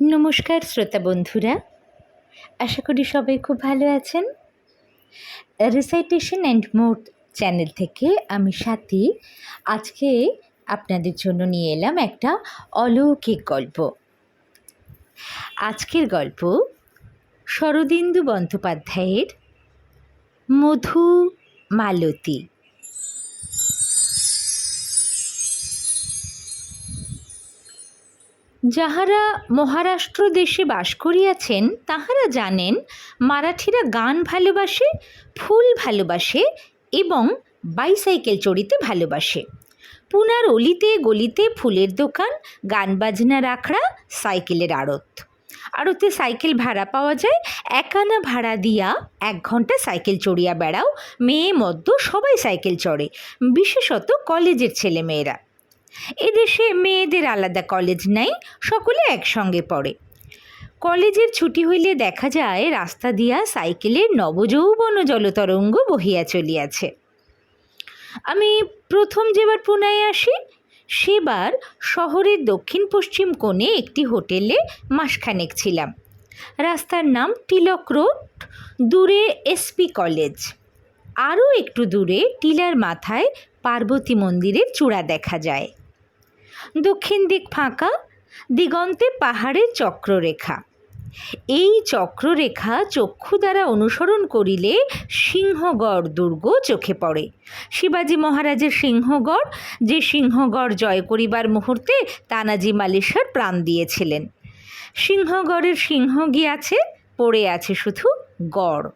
নমস্কার শ্রোতা বন্ধুরা, আশা করি সবাই খুব ভালো আছেন। রিসাইটেশন অ্যান্ড মোড চ্যানেল থেকে আমি সাথী, আজকে আপনাদের জন্য নিয়ে এলাম একটা অলৌকিক গল্প। আজকের গল্প শরদিন্দু বন্দ্যোপাধ্যায়ের মধু মালতী। যাহারা মহারাষ্ট্র দেশে বাস করিয়াছেন, তাহারা জানেন মারাঠিরা গান ভালোবাসে, ফুল ভালোবাসে এবং বাইসাইকেল চড়িতে ভালোবাসে। পুনার অলিতে গলিতে ফুলের দোকান, গান বাজনা রাখড়া সাইকেলের আড়ত। আড়তে সাইকেল ভাড়া পাওয়া যায় একানা ভাড়া দিয়া এক ঘণ্টা সাইকেল চড়িয়া বেড়াও, মেয়ে মদ্য সবাই সাইকেল চড়ে, বিশেষত কলেজের ছেলেমেয়েরা। এদেশে মেয়েদের আলাদা কলেজ নাই, সকলে একসঙ্গে পড়ে। কলেজের ছুটি হইলে দেখা যায়, রাস্তা দিয়া সাইকেলের নবযৌবন জলতরঙ্গ বহিয়া চলিয়াছে। আমি প্রথম যেবার পুনায় আসি, সেবার শহরের দক্ষিণ পশ্চিম কোণে একটি হোটেলে মাসখানেক ছিলাম। রাস্তার নাম তিলক রোড, দূরে এসপি কলেজ। আরও একটু দূরে টিলার মাথায় পার্বতী মন্দিরের চূড়া দেখা যায়। দক্ষিণ দিক ফাঁকা, দিগন্তে পাহাড়ের চক্ররেখা। এই চক্ররেখা চক্ষু দ্বারা অনুসরণ করিলে সিংহগড় দুর্গ চোখে পড়ে। শিবাজী মহারাজের সিংহগড়, যে সিংহগড় জয় করিবার মুহূর্তে তানাজি মালিশার প্রাণ দিয়েছিলেন। সিংহগড়ের সিংহ গিয়াছে, পড়ে আছে শুধু গড়।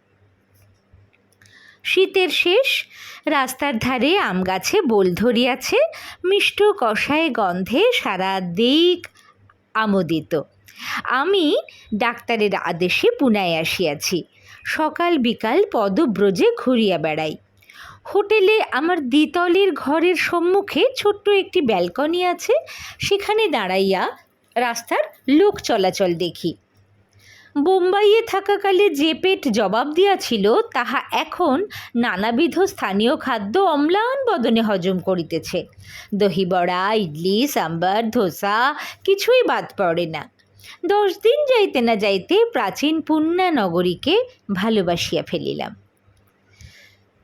শীতের শেষ, রাস্তার ধারে আম গাছে বোল ধরিয়াছে, মিষ্ট কষায় গন্ধে সারা দিক আমোদিত। আমি ডাক্তারের আদেশে পুনায় আসিয়াছি। সকাল বিকাল পদব্রজে ঘুরিয়া বেড়াই। হোটেলে আমার দ্বিতলের ঘরের সম্মুখে ছোট্ট একটি ব্যালকনি আছে। সেখানে দাঁড়াইয়া রাস্তার লোক চলাচল দেখি। বোম্বাইয়ে থাকাকালে যে পেট জবাব দিয়াছিল, তাহা এখন নানাবিধ স্থানীয় খাদ্য অম্লান বদনে হজম করিতেছে। দহিবড়া ইডলি, সাম্বার, ধোসা, কিছুই বাদ পড়ে না। দশ দিন যাইতে না যাইতে প্রাচীন পুণ্যা নগরীকে ভালোবাসিয়া ফেলিলাম।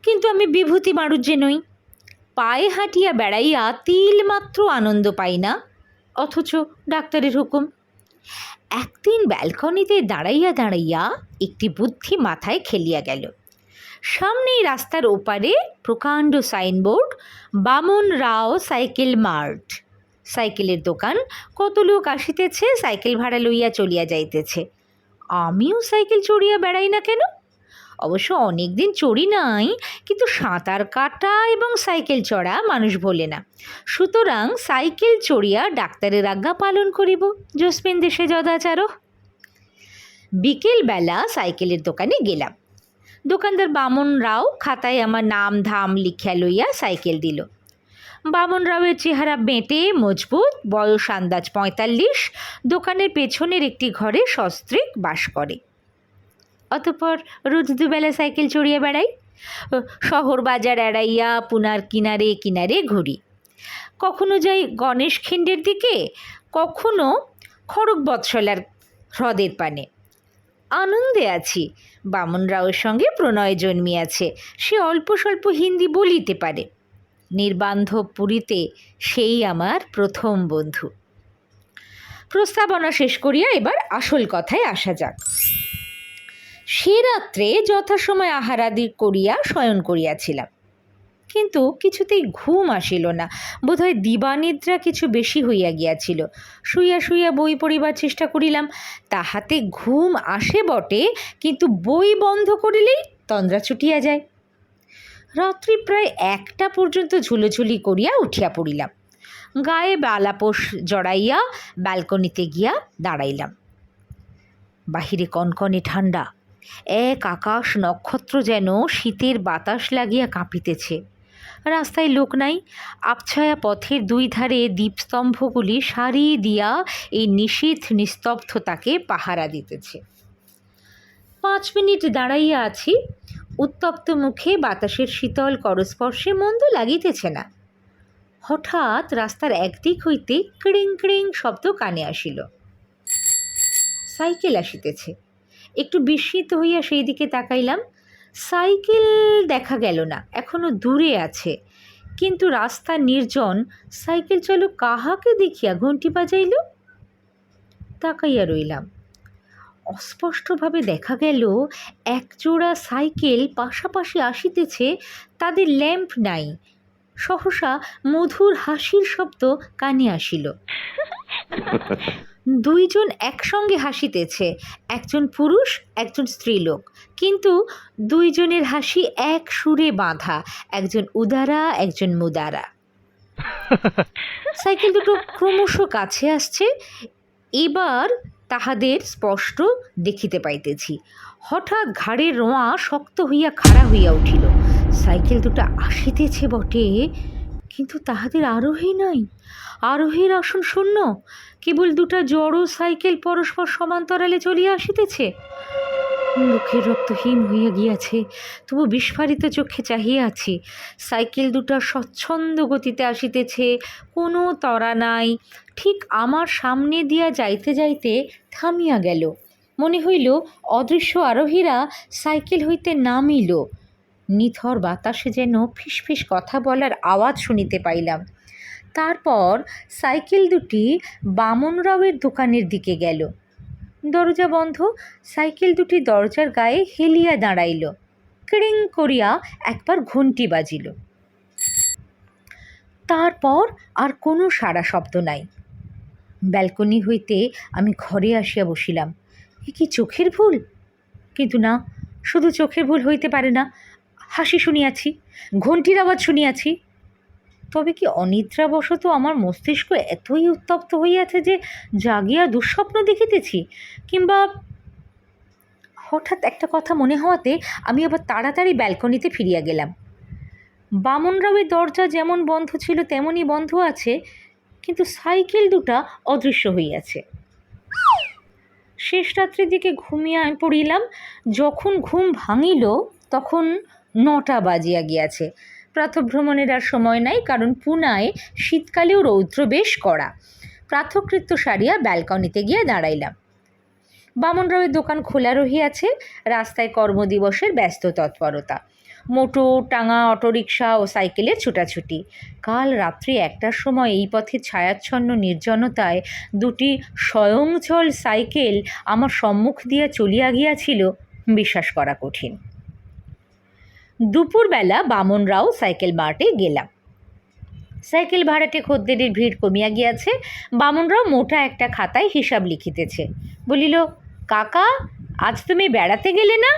কিন্তু আমি বিভূতি মারুজ্যে নই। পায়ে হাঁটিয়া বেড়াইয়া তিলমাত্র আনন্দ পাই না, অথচ ডাক্তারের হুকুম। একদিন ব্যালকনিতে দাঁড়াইয়া দাঁড়াইয়া একটি বুদ্ধি মাথায় খেলিয়া গেল। সামনেই রাস্তার ওপারে প্রকাণ্ড সাইনবোর্ড, বামন রাও সাইকেল মার্ট। সাইকেলের দোকান, কত লোক আসিতেছে, সাইকেল ভাড়া লইয়া চলিয়া যাইতেছে। আমিও সাইকেল চড়িয়া বেড়াই না কেন? অবশ্য অনেক দিন চড়ি নাই, কিন্তু সাঁতার কাটা এবং সাইকেল চড়া মানুষ ভোলে না। সুতরাং সাইকেল চড়িয়া ডাক্তারের আজ্ঞা পালন করিব। জসমিন দেশে যদাচারও বিকেলবেলা সাইকেলের দোকানে গেলাম। দোকানদার বামন রাও খাতায় আমার নাম ধাম লিখিয়া লইয়া সাইকেল দিল। বামন রাওয়ের চেহারা বেঁটে মজবুত, বয়স আন্দাজ পঁয়তাল্লিশ, দোকানের পেছনের একটি ঘরে সস্ত্রিক বাস করে। অতপর রোজ দুবেলা সাইকেল চড়িয়ে বেড়াই। শহর বাজার এড়াইয়া পুনার কিনারে কিনারে ঘুরি। কখনো যাই গণেশ খিন্ডের দিকে, কখনো খড়গ বৎসলার হ্রদের পানে। আনন্দে আছি, বামন রাওয়ের সঙ্গে প্রণয় জন্মিয়াছে, সে অল্প স্বল্প হিন্দি বলিতে পারে। নির্বান্ধব পুরীতে সেই আমার প্রথম বন্ধু। প্রস্তাবনা শেষ করিয়া এবার আসল কথায় আসা যাক। সে রাত্রে যথাসময় আহারাদি করিয়া শয়ন করিয়াছিলাম। কিন্তু কিছুতেই ঘুম আসিল না। বোধহয় দিবানিদ্রা কিছু বেশি হইয়া গিয়াছিল। শুইয়া শুইয়া বই পড়িবার চেষ্টা করিলাম। তাহাতে ঘুম আসে বটে, কিন্তু বই বন্ধ করিলেই তন্দ্রা ছুটিয়া যায়। রাত্রি প্রায় একটা পর্যন্ত ঝুলোঝুলি করিয়া উঠিয়া পড়িলাম। গায়ে বালাপোষ জড়াইয়া ব্যালকনিতে গিয়া দাঁড়াইলাম। বাহিরে কনকনে ঠান্ডা এক আকাশ নক্ষত্র যেন শীতের বাতাস লাগিয়া কাঁপিতেছে। রাস্তায় লোক নাই, আবছায়া পথের দুই ধারে দ্বীপস্তম্ভগুলি সারি দিয়া এই নিশীথ নিস্তব্ধতাকে পাহারা দিতেছে। পাঁচ মিনিট দাঁড়াইয়া আছি, উত্তপ্ত মুখে বাতাসের শীতল করস্পর্শে মন্দ লাগিতেছে না। হঠাৎ রাস্তার একদিক হইতে ক্রিং ক্রিং শব্দ কানে আসিল। সাইকেল আসিতেছে। একটু বিস্মিত হইয়া সেই দিকে তাকাইলাম। সাইকেল দেখা গেল না, এখনও দূরে আছে। কিন্তু রাস্তা নির্জন, সাইকেল চালক কাহাকে দেখিয়া ঘন্টি বাজাইল? তাকাইয়া রইলাম। অস্পষ্টভাবে দেখা গেল, একজোড়া সাইকেল পাশাপাশি আসিতেছে, তাদের ল্যাম্প নাই। সহসা মধুর হাসির শব্দ কানে আসিল। দুইজন একসঙ্গে হাসিতেছে, একজন পুরুষ, একজন স্ত্রীলোক। কিন্তু দুইজনের হাসি এক সুরে বাঁধা, একজন উদারা, একজন মুদারা। সাইকেল দুটো ক্রমশ কাছে আসছে, এবার তাহাদের স্পষ্ট দেখিতে পাইতেছি। হঠাৎ ঘাড়ের রোঁয়া শক্ত হইয়া খাড়া হইয়া উঠিল। সাইকেল দুটো আসিতেছে বটে কিন্তু তাহাদের আরোহী নাই। আরোহীর আসন শূন্য। কেবল দুটা জড়ো সাইকেল পরস্পর সমান্তরালে চলিয়া আসিতেছে। মুখের রক্ত হিম হইয়া গিয়াছে, তবু বিস্ফারিত চোখে চাহিয়া আছি। সাইকেল দুটা স্বচ্ছন্দ গতিতে আসিতেছে, কোনো তরা নাই। ঠিক আমার সামনে দিয়া যাইতে যাইতে থামিয়া গেল। মনে হইল, অদৃশ্য আরোহীরা সাইকেল হইতে নামিল। নিথর বাতাসে যেন ফিসফিস কথা বলার আওয়াজ শুনিতে পাইলাম। তারপর সাইকেল দুটি বামন বামনরাওয়ের দোকানের দিকে গেল। দরজা বন্ধ, সাইকেল দুটি দরজার গায়ে হেলিয়া দাঁড়াইল। ক্রিং করিয়া একবার ঘন্টি বাজিল। তারপর আর কোনো সারা শব্দ নাই। ব্যালকনি হইতে আমি ঘরে আসিয়া বসিলাম। এ কি চোখের ভুল? কিন্তু না, শুধু চোখের ভুল হইতে পারে না। হাসি শুনিয়াছি, ঘণ্টির আওয়াজ শুনিয়াছি। তবে কি অনিদ্রাবশত আমার মস্তিষ্ক এতই উত্তপ্ত হইয়াছে যে জাগিয়া দুঃস্বপ্ন দেখিতেছি? কিংবা হঠাৎ একটা কথা মনে হওয়াতে আমি আবার তাড়াতাড়ি ব্যালকনিতে ফিরিয়া গেলাম। বামনরাওয়ের দরজা যেমন বন্ধ ছিল, তেমনই বন্ধ আছে, কিন্তু সাইকেল দুটা অদৃশ্য হইয়াছে। শেষ রাত্রির দিকে ঘুমিয়ে পড়িলাম, যখন ঘুম ভাঙিল, তখন নটা বাজিয়া গিয়াছে। প্রাতভ্রমণের আর সময় নাই, কারণ পুনায় শীতকালেও রৌদ্র বেশ কড়া। প্রাথকৃত্য সারিয়া ব্যালকনিতে গিয়া দাঁড়াইলাম। বামনরাওয়ের দোকান খোলা রহিয়াছে, রাস্তায় কর্মদিবসের ব্যস্ত তৎপরতা। মোটর টাঙা, অটোরিকশা ও সাইকেলের ছুটাছুটি। কাল রাত্রি একটার সময় এই পথে ছায়াচ্ছন্ন নির্জনতায় দুটি স্বয়ংচল সাইকেল আমার সম্মুখ দিয়া চলিয়া গিয়াছিল, বিশ্বাস করা কঠিন। দুপুরবেলা বামনরাও সাইকেল মার্টে গেলাম। সাইকেল ভাড়াটে খদ্দেরের ভিড় কমিয়া গিয়াছে। বামনরাও মোটা একটা খাতায় হিসাব লিখিতেছে। বলিল, কাকা, আজ তুমি বেড়াতে গেলে না?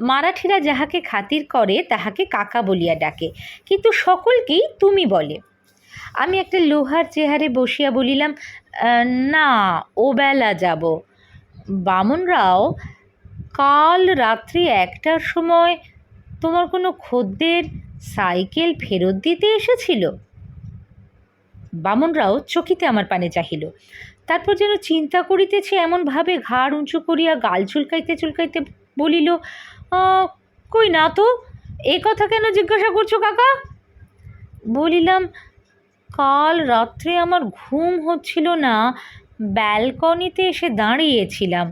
মারাঠিরা যাহাকে খাতির করে, তাহাকে কাকা বলিয়া ডাকে। কিন্তু সকলকেই তুমি বলে। আমি একটা লোহার চেহারে বসিয়া বলিলাম না ও বেলা যাব বামনরাও কাল রাত্রি একটার সময় তোমার কোনো খদ্দের সাইকেল ফেরত দিতে এসেছিল? বামনরাও চকিতে আমার পানে চাহিল। তারপর যেন চিন্তা করিতেছে, এমনভাবে ঘাড় উঁচু করিয়া গাল চুলকাইতে চুলকাইতে বলিল কই না তো? এ কথা কেন জিজ্ঞাসা করছ কাকা? বলিলাম, কাল রাত্রে আমার ঘুম হচ্ছিল না, ব্যালকনিতে এসে দাঁড়িয়েছিলাম।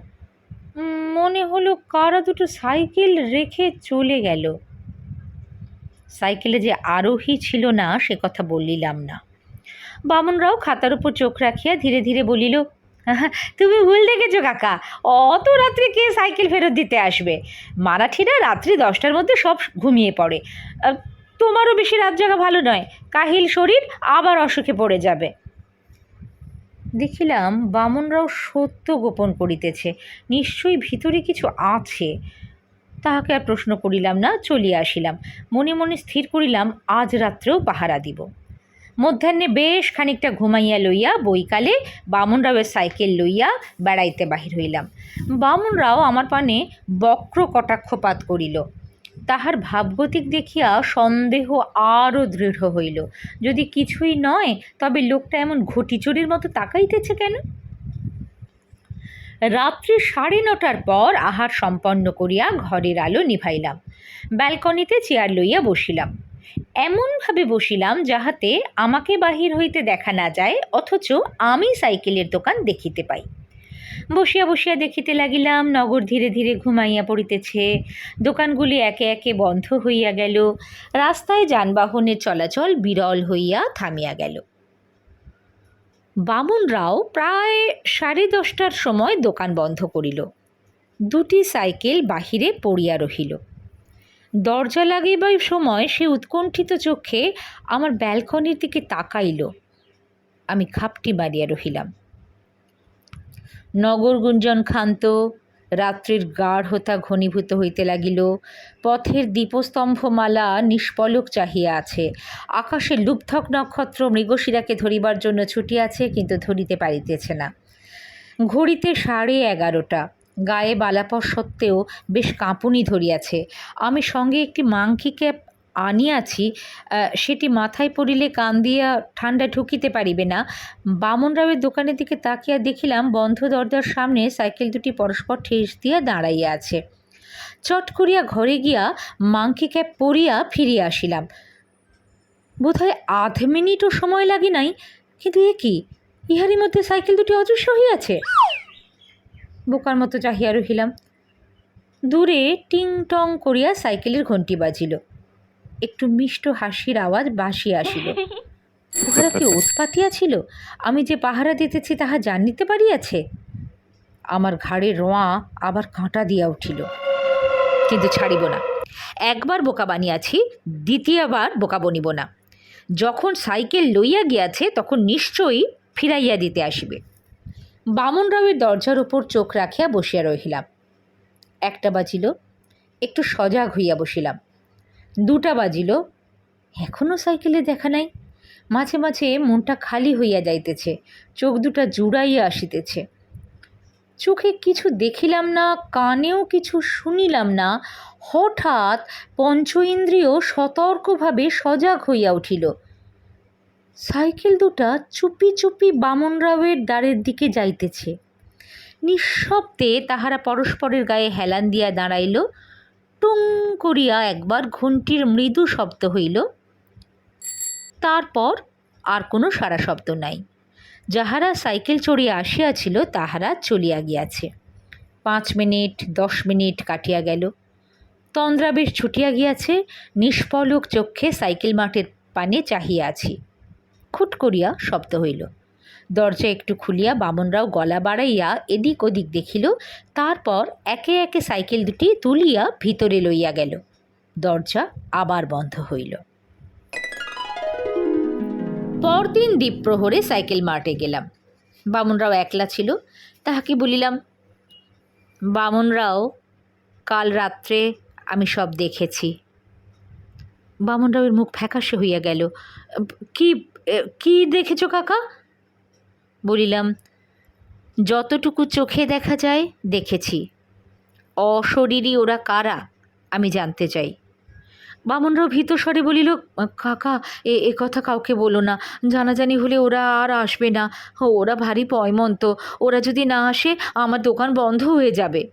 মনে হলো কারা দুটো সাইকেল রেখে চলে গেল। সাইকেলে যে আরোহী ছিল না, সে কথা বলিলাম না। বামনরাও খাতার উপর চোখ রাখিয়া ধীরে ধীরে বলিল তুমি ভুল দেখেছ কাকা, অত রাত্রে কে সাইকেল ফেরত দিতে আসবে? মারাঠিরা রাত্রি দশটার মধ্যে সব ঘুমিয়ে পড়ে। তোমারও বেশি রাত জাগা ভালো নয়। কাহিল শরীর আবার অসুখে পড়ে যাবে। দেখিলাম বামনরাও সত্য গোপন করিতেছে। নিশ্চয়ই ভিতরে কিছু আছে। তাহাকে আর প্রশ্ন করিলাম না, চলিয়া আসিলাম। মনে মনে স্থির করিলাম, আজ রাত্রেও পাহারা দিব। মধ্যাহ্নে বেশ খানিকটা ঘুমাইয়া লইয়া বৈকালে বামনরাওয়ের সাইকেল লইয়া বেড়াইতে বাহির হইলাম। বামনরাও আমার পানে বক্র কটাক্ষপাত করিল। তাহার ভাবগতিক দেখিয়া সন্দেহ আরও দৃঢ় হইল। যদি কিছুই নয়, তবে লোকটা এমন ঘটিচুরির মতো তাকাইতেছে কেন? রাত্রি সাড়ে নটার পর আহার সম্পন্ন করিয়া ঘরের আলো নিভাইলাম। ব্যালকনিতে চেয়ার লইয়া বসিলাম। এমনভাবে বসিলাম যাহাতে আমাকে বাহির হইতে দেখা না যায়, অথচ আমি সাইকেলের দোকান দেখিতে পাই। বসিয়া বসিয়া দেখিতে লাগিলাম নগর ধীরে ধীরে ঘুমাইয়া পড়িতেছে। দোকানগুলি একে একে বন্ধ হইয়া গেল। রাস্তায় যানবাহনের চলাচল বিরল হইয়া থামিয়া গেল। বামুনরাও প্রায় সাড়ে দশটার সময় দোকান বন্ধ করিল। দুটি সাইকেল বাহিরে পড়িয়া রহিল। দরজা লাগাইবার সময় সে উৎকণ্ঠিত চোখে আমার ব্যালকনির দিকে তাকাইল। আমি খাপটি মারিয়া রহিলাম। নগর গুঞ্জন ক্ষান্ত, রাত্রির গাঢ়তা ঘনীভূত হইতে লাগিল। পথের দীপস্তম্ভমালা নিষ্পলক চাহিয়া আছে। আকাশে লুব্ধক নক্ষত্র মৃগশিরাকে ধরিবার জন্য ছুটিয়াছে, কিন্তু ধরিতে পারিতেছে না। ঘড়িতে সাড়ে এগারোটা। গায়ে বালাপর সত্ত্বেও বেশ কাঁপুনি ধরিয়াছে। আমি সঙ্গে একটি মাংকি ক্যাপ আনিয়াছি সেটি মাথায় পড়িলে কান দিয়া ঠান্ডা ঢুকিতে পারিবে না। বামনরাওয়ের দোকানের দিকে তাকিয়া দেখিলাম বন্ধ দরজার সামনে সাইকেল দুটি পরস্পর ঠেস দিয়া দাঁড়াইয়া আছে। চট করিয়া ঘরে গিয়া মাংকি ক্যাপ পরিয়া ফিরিয়া আসিলাম। বোধহয় আধ মিনিটও সময় লাগে নাই, কিন্তু এ কি? ইহারই মধ্যে সাইকেল দুটি অদৃশ্য হইয়াছে। বোকার মতো চাহিয়া রহিলাম। দূরে টিং টং করিয়া সাইকেলের ঘন্টি বাজিল। একটু মিষ্ট হাসির আওয়াজ বাসিয়া আসিল। উহারা কি উৎপাতিয়া ছিল? আমি যে পাহারা দিতেছি তাহা জানিতে পারিয়াছে? আমার ঘাড়ে রোঁয়া আবার কাঁটা দিয়া উঠিল। কিন্তু ছাড়িব না। একবার বোকা বানিয়াছি দ্বিতীয়বার বোকা বনিব না। যখন সাইকেল লইয়া গিয়াছে তখন নিশ্চয়ই ফিরাইয়া দিতে আসিবে। বামনরাওয়ের দরজার উপর চোখ রাখিয়া বসিয়া রহিলাম। একটা বাজিল একটু সজাগ হইয়া বসিলাম। দুটা বাজিল। এখনও সাইকেলে দেখা নাই। মাঝে মাঝে মনটা খালি হইয়া যাইতেছে, চোখ দুটা জুড়াইয়া আসিতেছে। চোখে কিছু দেখিলাম না, কানেও কিছু শুনিলাম না, হঠাৎ পঞ্চ ইন্দ্রিয় সতর্কভাবে সজাগ হইয়া উঠিল। সাইকেল দুটা চুপি চুপি বামনরাওয়ের দ্বারের দিকে যাইতেছে। নিঃশব্দে তাহারা পরস্পরের গায়ে হেলান দিয়া দাঁড়াইল। টুং করিয়া একবার ঘণ্টির মৃদু শব্দ হইল। তারপর আর কোনো সারা শব্দ নাই। যাহারা সাইকেল চড়িয়া আসিয়াছিল, তাহারা চলিয়া গিয়াছে। পাঁচ মিনিট, দশ মিনিট কাটিয়া গেল। তন্দ্রা বেশ ছুটিয়া গিয়াছে নিষ্পলক চক্ষে সাইকেল মাঠের পানে চাহিয়া আছি। খুট করিয়া শব্দ হইল। দরজা একটু খুলিয়া বামনরাও গলা বাড়াইয়া এদিক ওদিক দেখিল, তারপর একে একে সাইকেল দুটি তুলিয়া ভিতরে লইয়া গেল। দরজা আবার বন্ধ হইল। পরদিন দ্বীপপ্রহরে সাইকেল মার্টে গেলাম। বামনরাও একলা ছিল, তাহাকে বলিলাম, বামনরাও, কাল রাত্রে আমি সব দেখেছি। বামনরাওয়ের মুখ ফ্যাকাশে হইয়া গেল, কি কি দেখেছ কাকা? বলিলাম, যতটুকু চোখে দেখা যায়, দেখেছি। অশরীরী ওরা কারা, আমি জানতে চাই। বামনরাও ভীত স্বরে বলিল, কাকা, এ এ কথা কাউকে বলো না। জানাজানি হলে ওরা আর আসবে না। ওরা ভারী পয়মন্ত। ওরা যদি না আসে, আমার দোকান বন্ধ হয়ে যাবে।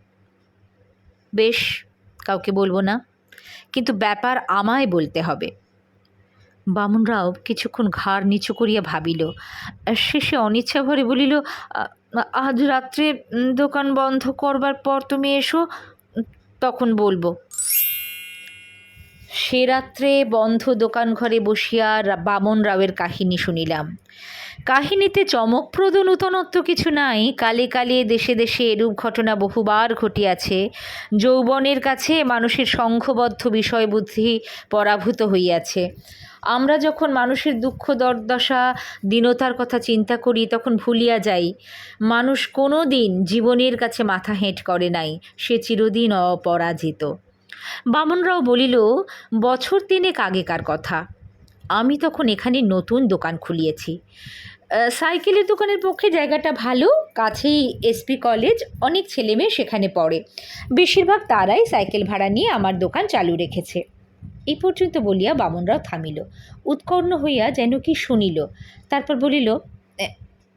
বেশ, কাউকে বলব না। কিন্তু ব্যাপার আমায় বলতে হবে। বামনরাও কিছুক্ষণ ঘাড় নিচু করিয়া ভাবিল, শেষে অনিচ্ছা ভরে বলিল আজ রাত্রে দোকান বন্ধ করবার পর তুমি এসো, তখন বলব সে রাত্রে বন্ধ দোকান ঘরে বসিয়া বামন রাওয়ের কাহিনী শুনিলাম। কাহিনীতে চমকপ্রদ নূতনত্ব কিছু নাই, কালে কালে দেশে দেশে এরূপ ঘটনা বহুবার ঘটিয়াছে। যৌবনের কাছে মানুষের সংঘবদ্ধ বিষয় বুদ্ধি পরাভূত হইয়াছে। আমরা যখন মানুষের দুঃখ, দর্দশা, দীনতার কথা চিন্তা করি, তখন ভুলিয়া যাই। মানুষ কোনো দিন জীবনের কাছে মাথা হেঁট করে নাই, সে চিরদিন অপরাজিত। বামনরাও বলিল, বছর তিনেক আগেকার কথা। আমি তখন এখানে নতুন দোকান খুলিয়েছি। সাইকেলের দোকানের পক্ষে জায়গাটা ভালো, কাছেই এসপি কলেজ, অনেক ছেলেমেয়ে সেখানে পড়ে। বেশিরভাগ তারাই সাইকেল ভাড়া নিয়ে আমার দোকান চালু রেখেছে। এই পর্যন্ত বলিয়া বামনরাও থামিল। উৎকর্ণ হইয়া যেন কি শুনিল, তারপর বলিল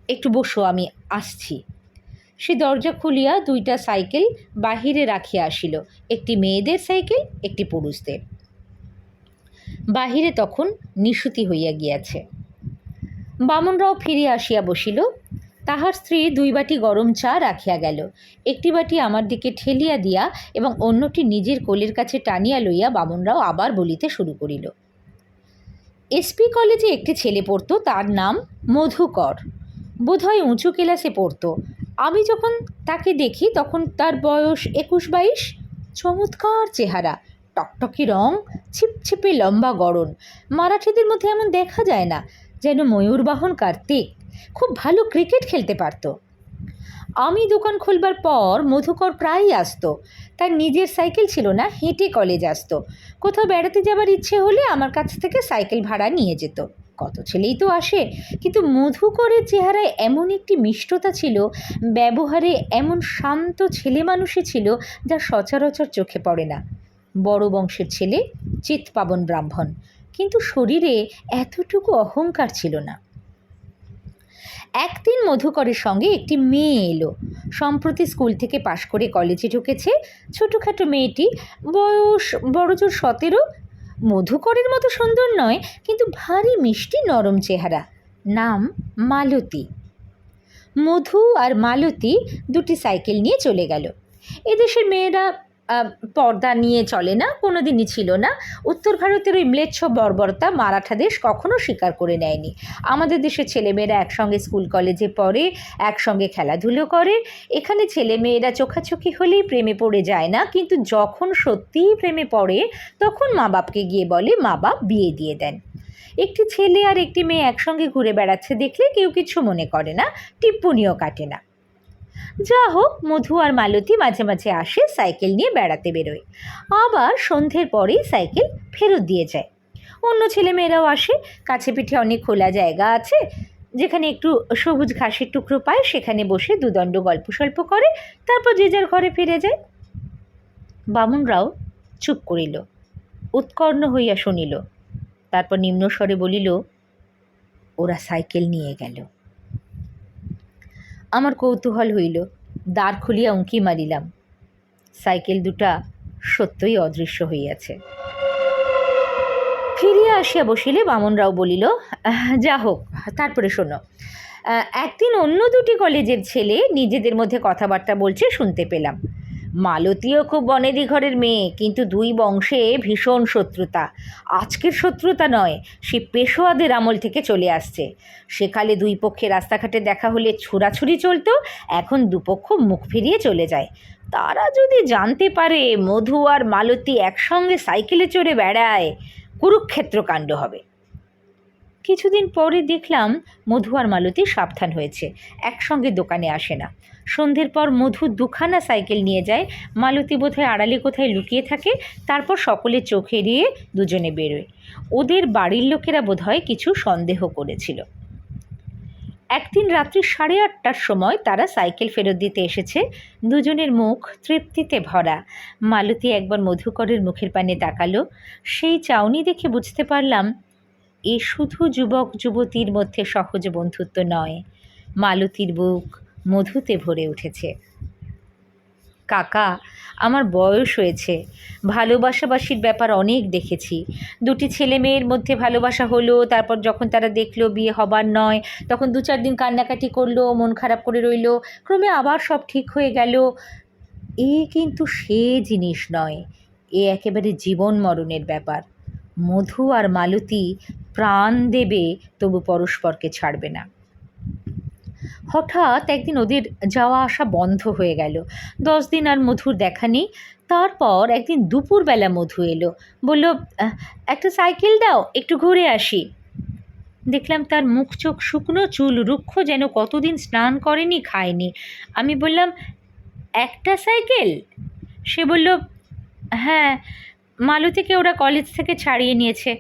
একটু বসো, আমি আসছি। সে দরজা খুলিয়া দুইটা সাইকেল বাহিরে রাখিয়া আসিল, একটি মেয়েদের সাইকেল, একটি পুরুষদের। বাহিরে তখন নিশুতি হইয়া গিয়াছে। বামনরাও ফিরে আসিয়া বসিল তাহার স্ত্রী দুই বাটি গরম চা রাখিয়া গেল। একটি বাটি আমার দিকে ঠেলিয়া দিয়া এবং অন্যটি নিজের কোলের কাছে টানিয়া লইয়া বামনরাও আবার বলিতে শুরু করিল। এসপি কলেজে একটি ছেলে পড়তো, তার নাম মধুকর। বোধহয় উঁচু ক্লাসে পড়তো। আমি যখন তাকে দেখি, তখন তার বয়স একুশ বাইশ। চমৎকার চেহারা। টকটকি রং, ছিপছিপে লম্বা গড়ন। মারাঠিদের মধ্যে এমন দেখা যায় না, যেন ময়ূরবাহন কার্তিক। খুব ভালো ক্রিকেট খেলতে পারতো। আমি দোকান খুলবার পর মধুকর প্রায়ই আসতো। তার নিজের সাইকেল ছিল না, হেঁটে কলেজ আসতো। কোথাও বেড়াতে যাবার ইচ্ছে হলে আমার কাছ থেকে সাইকেল ভাড়া নিয়ে যেত। কত ছেলেই তো আসে, কিন্তু মধুকরের চেহারায় এমন একটি মিষ্টতা ছিল, ব্যবহারে এমন শান্ত ছেলে মানুষই ছিল, যা সচরাচর চোখে পড়ে না। বড় বংশের ছেলে চিৎপাবন ব্রাহ্মণ। কিন্তু শরীরে এতটুকু অহংকার ছিল না। একদিন মধুকরের সঙ্গে একটি মেয়ে এলো। সম্প্রতি স্কুল থেকে পাশ করে কলেজে ঢুকেছে ছোটোখাটো মেয়েটি। বয়স বড়জোর সতেরো। মধুকরের মতো সুন্দর নয়, কিন্তু ভারী মিষ্টি নরম চেহারা। নাম মালতী। মধু আর মালতী দুটি সাইকেল নিয়ে চলে গেল। এদেশের মেয়েরা পর্দা নিয়ে চলে না কোনো দিনই ছিল না। উত্তর ভারতের ওই ম্লেচ্ছ বর্বরতা মারাঠা দেশ কখনো স্বীকার করে নেয়নি। আমাদের দেশের ছেলেমেয়েরা একসঙ্গে স্কুল কলেজে পড়ে, একসঙ্গে খেলাধুলো করে। এখানে ছেলেমেয়েরা চোখাচোখি হলেই প্রেমে পড়ে যায় না, কিন্তু যখন সত্যিই প্রেমে পড়ে, তখন মা বাপকে গিয়ে বলে, মা বাপ বিয়ে দিয়ে দেন। একটি ছেলে আর একটি মেয়ে একসঙ্গে ঘুরে বেড়াচ্ছে দেখলে কেউ কিছু মনে করে না টিপ্পনিও কাটে না। যা হোক, মধু আর মালতী মাঝে মাঝে আসে সাইকেল নিয়ে বেড়াতে বেরোয়। আবার সন্ধ্যের পরেই সাইকেল ফেরত দিয়ে যায়। অন্য ছেলেমেয়েরাও আসে, কাছে পিঠে অনেক খোলা জায়গা আছে, যেখানে একটু সবুজ ঘাসের টুকরো পায়, সেখানে বসে দুদণ্ড গল্প সল্প করে, তারপর যে যার ঘরে ফিরে যায়। বামুনরাও চুপ করিল, উৎকর্ণ হইয়া শুনিল, তারপর নিম্নস্বরে বলিল, ওরা সাইকেল নিয়ে গেল। আমার কৌতূহল হইল, দ্বার খুলিয়া উঁকি মারিলাম। সাইকেল দুটা সত্যই অদৃশ্য হইয়াছে। ফিরিয়া আসিয়া বসিলে বামনরাও বলিল, যা হোক, তারপরে শোনো। একদিন অন্য দুটি কলেজের ছেলে নিজেদের মধ্যে কথাবার্তা বলছে শুনতে পেলাম। মালতীও খুব বনেদি ঘরের মেয়ে, কিন্তু দুই বংশে ভীষণ শত্রুতা। আজকের শত্রুতা নয়, সে পেশোয়াদের আমল থেকে চলে আসছে। সেকালে দুই পক্ষে রাস্তাঘাটে দেখা হলে ছুরাছুরি চলতো, এখন দুপক্ষ মুখ ফিরিয়ে চলে যায়। তারা যদি জানতে পারে মধু আর মালতী একসঙ্গে সাইকেলে চড়ে বেড়ায় কুরুক্ষেত্র কাণ্ড হবে। কিছুদিন পরে দেখলাম মধু আর মালতী সাবধান হয়েছে, একসঙ্গে দোকানে আসে না। সন্ধ্যের পর মধু দুখানা সাইকেল নিয়ে যায়, মালতী বোধহয় আড়ালে কোথায় লুকিয়ে থাকে, তারপর সকলে চোখ এড়িয়ে দুজনে বেরোয়। ওদের বাড়ির লোকেরা বোধহয় কিছু সন্দেহ করেছিল। একদিন রাত্রি সাড়ে আটটার সময় তারা সাইকেল ফেরত দিতে এসেছে। দুজনের মুখ তৃপ্তিতে ভরা। মালতী একবার মধুকরের মুখের পানে তাকালো। সেই চাউনি দেখে বুঝতে পারলাম এ শুধু যুবক যুবতীর মধ্যে সহজ বন্ধুত্ব নয়, মালতীর বুক মধুতে ভরে উঠেছে। কাকা, আমার বয়স হয়েছে, ভালোবাসাবাসির ব্যাপার অনেক দেখেছি। দুটি ছেলে মেয়ের মধ্যে ভালোবাসা হলো, তারপর যখন তারা দেখল বিয়ে হবার নয়, তখন দু চার দিন কান্নাকাটি করল, মন খারাপ করে রইল, ক্রমে আবার সব ঠিক হয়ে গেল। এ কিন্তু সে জিনিস নয়, এ একেবারে জীবন মরণের ব্যাপার। মধু আর মালতী প্রাণ দেবে, তবু পরস্পরকে ছাড়বে না। হঠাৎ একদিন ওদের যাওয়া আসা বন্ধ হয়ে গেল। দশ দিন আর মধুর দেখা নেই। তারপর একদিন দুপুরবেলা মধু এলো। বলল একটা সাইকেল দাও, একটু ঘুরে আসি। দেখলাম তার মুখ চোখ শুকনো, চুল রুক্ষ, যেন কতদিন স্নান করেনি, খায়নি। আমি বললাম, একটা সাইকেল? সে বলল হ্যাঁ। মালতীকে ওরা কলেজ থেকে ছাড়িয়ে নিয়েছে।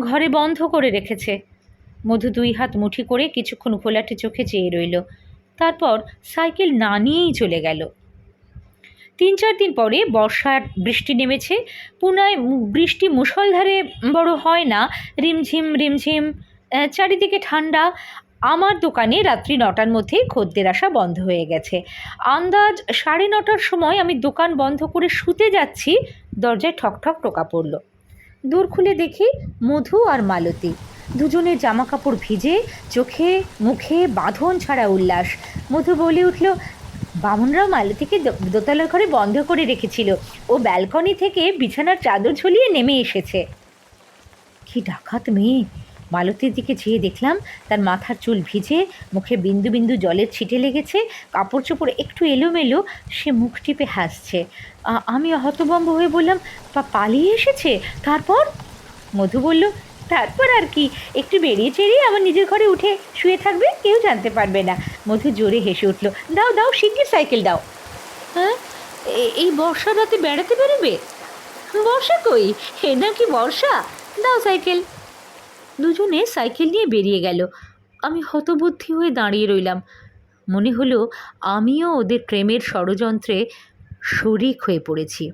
ঘরে বন্ধ করে রেখেছে। মধু দুই হাত মুঠি করে কিছুক্ষণ ঘোলাটে চোখে চেয়ে রইল। তারপর সাইকেল না নিয়েই চলে গেল। তিন চার দিন পরে বর্ষার বৃষ্টি নেমেছে। পুনায় বৃষ্টি মুষলধারে বড় হয় না। রিমঝিম রিমঝিম। চারিদিকে ঠান্ডা। আমার দোকানে রাত্রি নটার মধ্যেই খদ্দের আসা বন্ধ হয়ে গেছে। আন্দাজ সাড়ে নটার সময় আমি দোকান বন্ধ করে শুতে যাচ্ছি, দরজায় ঠক ঠক টোকা পড়ল। দূর খুলে দেখি মধু আর মালতী। দুজনের জামা কাপড় ভিজে চোখে, মুখে বাঁধন ছাড়া উল্লাস। মধু বলে উঠল, বামুনরাও মালতীকে দোতলার ঘরে বন্ধ করে রেখেছিল। ও ব্যালকনি থেকে বিছানার চাদর ঝুলিয়ে নেমে এসেছে। কি ডাকাত মেয়ে! মালতীর দিকে চেয়ে দেখলাম তার মাথার চুল ভিজে, মুখে বিন্দু বিন্দু জলের ছিটে লেগেছে, কাপড় চোপড় একটু এলোমেলো, সে মুখ টিপে হাসছে। আমি হতভম্ব হয়ে বললাম পালিয়ে এসেছে? তারপর? মধু বলল, তারপর আর কি, একটু বেরিয়ে চেরিয়ে আমার নিজের ঘরে উঠে শুয়ে থাকবে, কেউ জানতে পারবে না। মধু জোরে হেসে উঠল, দাও দাও শিগগির সাইকেল দাও। হ্যাঁ? এই বর্ষা রাতে বেড়াতে বেরোবে? বর্ষা কই? হে নাকি বর্ষা? দাও সাইকেল। দুজনে সাইকেল নিয়ে বেরিয়ে গেল। আমি হতবুদ্ধি হয়ে দাঁড়িয়ে রইলাম। মনে হলো আমিও ওদের প্রেমের ষড়যন্ত্রে শরিক হয়ে পড়েছি।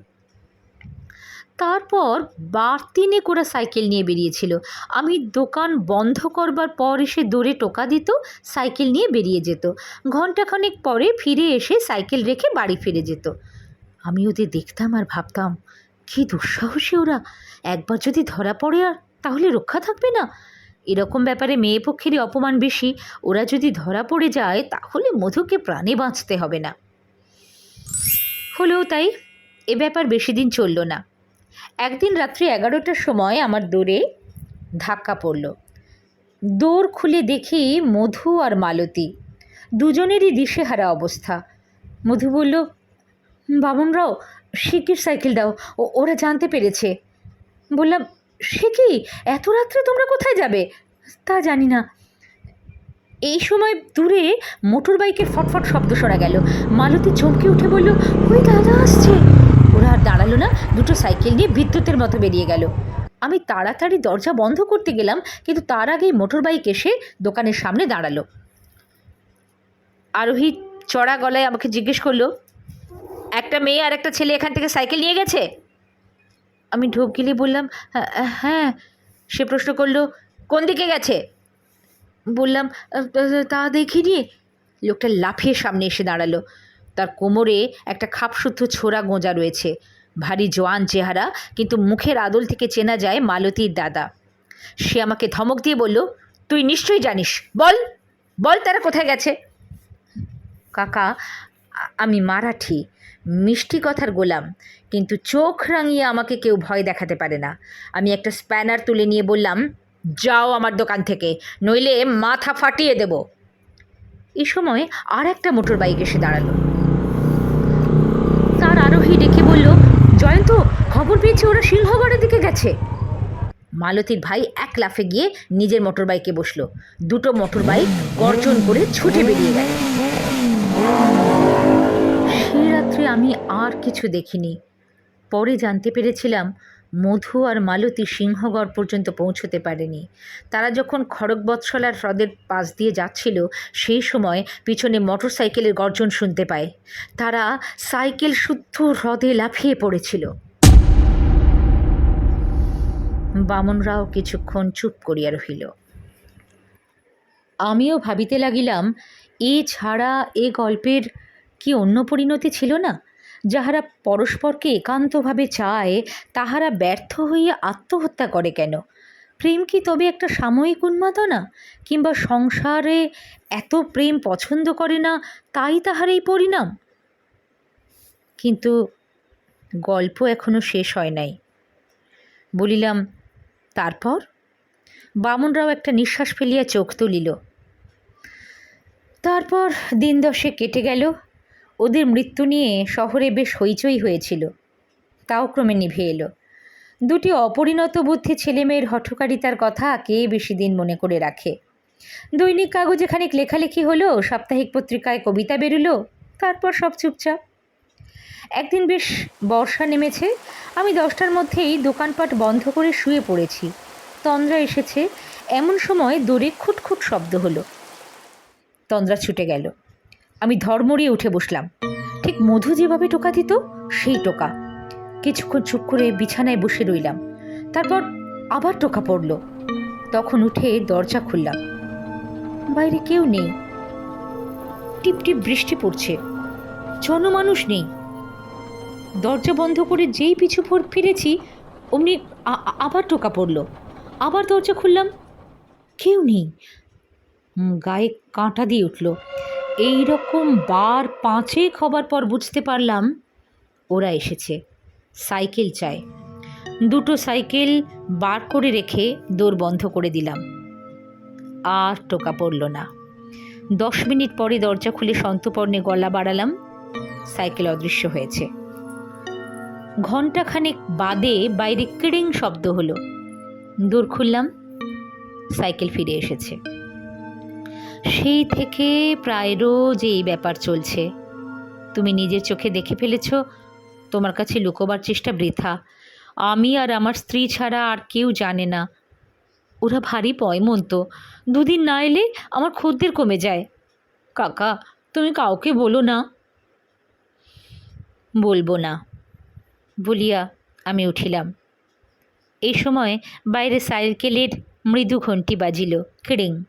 তারপর বারতিনে করে সাইকেল নিয়ে বেরিয়েছিল। আমি দোকান বন্ধ করবার পর এসে দৌড়ে টোকা দিত, সাইকেল নিয়ে বেরিয়ে যেত। ঘন্টাখানেক পরে ফিরে এসে সাইকেল রেখে বাড়ি ফিরে যেত। আমি ওদের দেখতাম আর ভাবতাম, কী দুঃসাহসী ওরা। একবার যদি ধরা পড়ে আর তাহলে রক্ষা থাকবে না? এরকম ব্যাপারে মেয়ে পক্ষেরই অপমান বেশি। ওরা যদি ধরা পড়ে যায়, তাহলে মধুকে প্রাণে বাঁচতে হবে না। হলেও তাই, এ ব্যাপার বেশি দিন চলল না। একদিন রাত্রি এগারোটার সময় আমার দৌড়ে ধাক্কা পড়ল। দৌড় খুলে দেখি মধু আর মালতী, দুজনেরই দিশেহারা অবস্থা। মধু বলল, বামনরাও, শিগগির সাইকেল দাও ওরা জানতে পেরেছে। বললাম সে কি এত রাত্রে তোমরা কোথায় যাবে? তা জানি না। এই সময় দূরে মোটর বাইকের ফটফট শব্দ শোনা গেল। মালতী চমকে উঠে বলল, ওই দাদা আসছে। ওরা আর দাঁড়াল না, দুটো সাইকেল নিয়ে বিদ্যুতের মতো বেরিয়ে গেল। আমি তাড়াতাড়ি দরজা বন্ধ করতে গেলাম, কিন্তু তার আগেই মোটর বাইক এসে দোকানের সামনে দাঁড়াল। আরোহী চড়া গলায় আমাকে জিজ্ঞেস করল, একটা মেয়ে আর একটা ছেলে এখান থেকে সাইকেল নিয়ে গেছে? আমি ঢোক গিলে বললাম "হ্যাঁ, হ্যাঁ। সে প্রশ্ন করল কোন দিকে গেছে? বললাম "আহ, তা দেখিনি। লোকটা লাফিয়ে সামনে এসে দাঁড়াল। তার কোমরে একটা খাপসুদ্ধ ছোড়া গোঁজা রয়েছে ভারী জোয়ান চেহারা কিন্তু মুখের আদল থেকে চেনা যায় মালতীর দাদা। সে আমাকে ধমক দিয়ে বলল তুই নিশ্চয়ই জানিস বল বল তারা কোথায় গেছে? কাকা আমি মারাঠি মিষ্টি কথার গোলাম। কিন্তু চোখ রাঙিয়ে আমাকে কেউ ভয় দেখাতে পারে না। আমি একটা স্প্যানার তুলে নিয়ে বললাম, যাও আমার দোকান থেকে, নইলে মাথা ফাটিয়ে দেব। এই সময় আর একটা মোটর বাইক এসে দাঁড়াল। তার আরোহী ডেকে বলল, জয়ন্ত, খবর পেয়েছি ওরা সিংহগড়ের দিকে গেছে? মালতীর ভাই এক লাফে গিয়ে নিজের মোটর বাইকে বসল। দুটো মোটর বাইক গর্জন করে ছুটে বেরিয়ে গেল। সে রাত্রে আমি আর কিছু দেখিনি। পরে জানতে পেরেছিলাম মধু আর মালতী সিংহগড় পর্যন্ত পৌঁছতে পারেনি। তারা যখন খড়গবৎসলার হ্রদের পাশ দিয়ে যাচ্ছিল, সেই সময় পিছনে মোটর সাইকেলের গর্জন শুনতে পায়। তারা সাইকেল শুদ্ধ হ্রদে লাফিয়ে পড়েছিল। বামনরাও কিছুক্ষণ চুপ করিয়া রহিল। আমিও ভাবিতে লাগিলাম, এ ছাড়া এ গল্পের কি অন্য পরিণতি ছিল না? যাহারা পরস্পরকে একান্তভাবে চায়, তাহারা ব্যর্থ হইয়া আত্মহত্যা করে কেন? প্রেম কি তবে একটা সাময়িক উন্মাদনা? কিংবা সংসারে এত প্রেম পছন্দ করে না, তাই তাহার এই পরিণাম? কিন্তু গল্প এখনও শেষ হয় নাই। বলিলাম, তারপর? বামনরাও একটা নিঃশ্বাস ফেলিয়া চোখ তুলিল। তারপর দিন দশে কেটে গেল। ওদের মৃত্যু নিয়ে শহরে বেশ হইচই হয়েছিল। তাও ক্রমে নিভে এলো। দুটি অপরিণত বুদ্ধি ছেলেমেয়ের হঠকারিতার কথা কে বেশি দিন মনে করে রাখে? দৈনিক কাগজে খানিক লেখালেখি হলো, সাপ্তাহিক পত্রিকায় কবিতা বেরোলো, তারপর সব চুপচাপ। একদিন বেশ বর্ষা নেমেছে, আমি দশটার মধ্যেই দোকানপাট বন্ধ করে শুয়ে পড়েছি। তন্দ্রা এসেছে, এমন সময় দূরে খুটখুট শব্দ হলো। তন্দ্রা ছুটে গেল। আমি ধর্মড়িয়ে উঠে বসলাম। ঠিক মধু যেভাবে টোকা দিত, সেই টোকা। কিছুক্ষণ চুপ করে বিছানায় বসে রইলাম। তারপর আবার টোকা পড়ল। তখন উঠে দরজা খুললাম। বাইরে কেউ নেই। টিপ টিপ বৃষ্টি পড়ছে। জনমানুষ নেই। দরজা বন্ধ করে যেই পিছু ফর ফিরেছি, অমনি আবার টোকা পড়ল। আবার দরজা খুললাম। কেউ নেই। গায়ে কাঁটা দিয়ে উঠল। এই রকম বার পাঁচেক হবার পর বুঝতে পারলাম ওরা এসেছে। সাইকেল চায় দুটো সাইকেল বার করে রেখে দৌড় বন্ধ করে দিলাম। আর টোকা পড়ল না। দশ মিনিট পরে দরজা খুলে সন্তপর্ণে গলা বাড়ালাম। সাইকেল অদৃশ্য হয়েছে। ঘণ্টাখানেক বাদে বাইরে কিড়িং শব্দ হলো। দূর খুললাম। সাইকেল ফিরে এসেছে। সেই থেকে প্রায় রোজ এই ব্যাপার চলছে। তুমি নিজের চোখে দেখে ফেলেছ, তোমার কাছে লুকোবার চেষ্টা বৃথা। আমি আর আমার স্ত্রী ছাড়া আর কেউ জানে না। ওরা ভারী পয়মন্ত। দুদিন না এলে আমার খদ্দের কমে যায়। কাকা, তুমি কাউকে বলো না। বলব না। বলিয়া আমি উঠিলাম। এই সময় বাইরে সাইকেলের মৃদু ঘণ্টি বাজিল। কিড়িং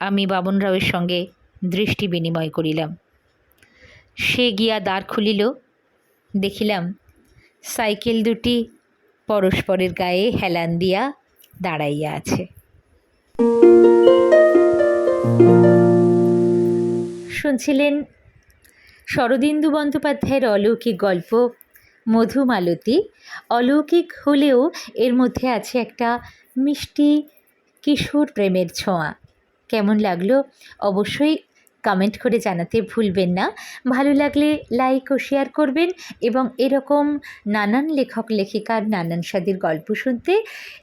আমি বামন রাওয়ের সঙ্গে দৃষ্টি বিনিময় করিলাম। সে গিয়া দ্বার খুলিল, দেখিলাম সাইকেল দুটি পরস্পরের গায়ে হেলান দিয়া দাঁড়াইয়া আছে। শুনছিলেন শরদিন্দু বন্দ্যোপাধ্যায়ের অলৌকিক গল্প মধুমালতী। অলৌকিক হলেও এর মধ্যে আছে একটা মিষ্টি কিশোর প্রেমের ছোঁয়া। কেমন লাগল অবশ্যই কমেন্ট করে জানাতে ভুলবেন না। ভালো লাগলে লাইক ও শেয়ার করবেন এবং এরকম নানান লেখক, লেখিকার নানান স্বাদের গল্প শুনতে।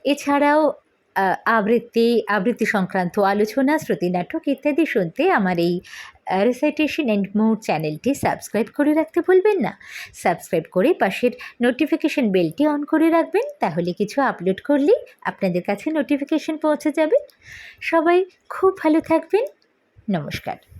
এছাড়াও আবৃত্তি আবৃত্তি সংক্রান্ত আলোচনা শ্রুতি নাটক ইত্যাদি শুনতে আমার এই রিসাইটেশন অ্যান্ড মোর চ্যানেলটি সাবস্ক্রাইব করে রাখতে ভুলবেন না। সাবস্ক্রাইব করে পাশের নোটিফিকেশন বেলটি অন করে রাখবেন, তাহলে কিছু আপলোড করলেই আপনাদের কাছে নোটিফিকেশন পৌঁছে যাবে। সবাই খুব ভালো থাকবেন। নমস্কার।